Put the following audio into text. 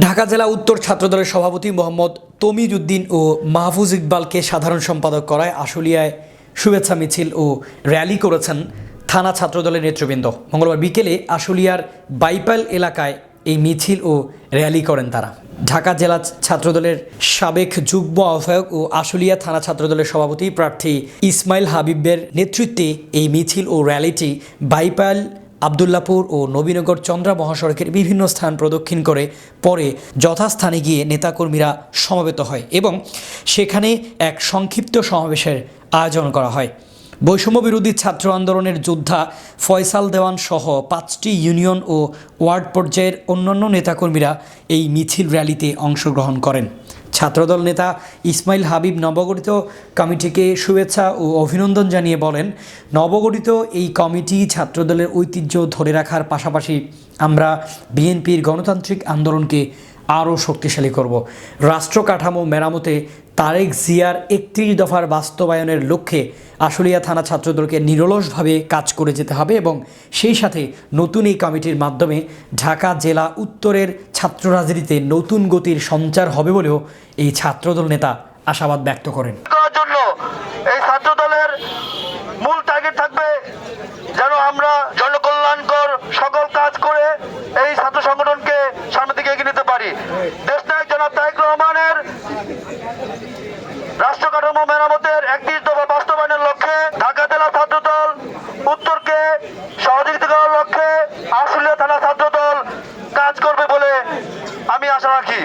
ঢাকা জেলা উত্তর ছাত্রদলের সভাপতি মোহাম্মদ তমিজ উদ্দিন ও মাহফুজ ইকবালকে সাধারণ সম্পাদক করায় আশুলিয়ায় শুভেচ্ছা মিছিল ও র্যালি করেছেন থানা ছাত্রদলের নেতৃবৃন্দ। মঙ্গলবার বিকেলে আশুলিয়ার বাইপাল এলাকায় এই মিছিল ও র্যালি করেন তারা। ঢাকা জেলা ছাত্রদলের সাবেক যুগ্ম আহ্বায়ক ও আশুলিয়া থানা ছাত্রদলের সভাপতি প্রার্থী ইসমাইল হাবিবের নেতৃত্বে এই মিছিল ও র্যালিটি বাইপাল আবদুল্লাপুর ও নবীনগর চন্দ্রা মহাসড়কের বিভিন্ন স্থান প্রদক্ষিণ করে পরে যথাস্থানে গিয়ে নেতাকর্মীরা সমবেত হয় এবং সেখানে এক সংক্ষিপ্ত সমাবেশের আয়োজন করা হয়। বৈষম্য বিরোধী ছাত্র আন্দোলনের যোদ্ধা ফয়সাল দেওয়ান সহ পাঁচটি ইউনিয়ন ও ওয়ার্ড পর্যায়ের অন্যান্য নেতাকর্মীরা এই মিছিল র্যালিতে অংশগ্রহণ করেন। ছাত্রদল নেতা ইসমাইল হাবিব নবগঠিত কমিটিকে শুভেচ্ছা ও অভিনন্দন জানিয়ে বলেন, নবগঠিত এই কমিটি ছাত্রদলের ঐতিহ্য ধরে রাখার পাশাপাশি আমরা বিএনপির গণতান্ত্রিক আন্দোলনকে আরও শক্তিশালী করব। রাষ্ট্র কাঠামো মেরামতে তারেক জিয়ার একত্রিশ দফার বাস্তবায়নের লক্ষ্যে আশুলিয়া থানা ছাত্রদলকে নিরলসভাবে কাজ করে যেতে হবে এবং সেই সাথে নতুন এই কমিটির মাধ্যমে ঢাকা জেলা উত্তরের ছাত্র রাজনীতিতে নতুন গতির সঞ্চার হবে বলেও এই ছাত্রদল নেতা আশাবাদ ব্যক্ত করেন। জন্য এই ছাত্র দলের মূল টার্গেট থাকবে যেন আমরা জনকল্যাণকর পারি। দেশ নায়ক জনাব তাইক রহমানের রাষ্ট্র কাঠামো মেরামতের একত্রিশ দফা বাস্তবায়নের লক্ষ্যে ঢাকা জেলা ছাত্রদল, উত্তরকে সহযোগিতা করার লক্ষ্যে আশুলিয়া থানা ছাত্রদল কাজ করবে বলে আমি আশা রাখি।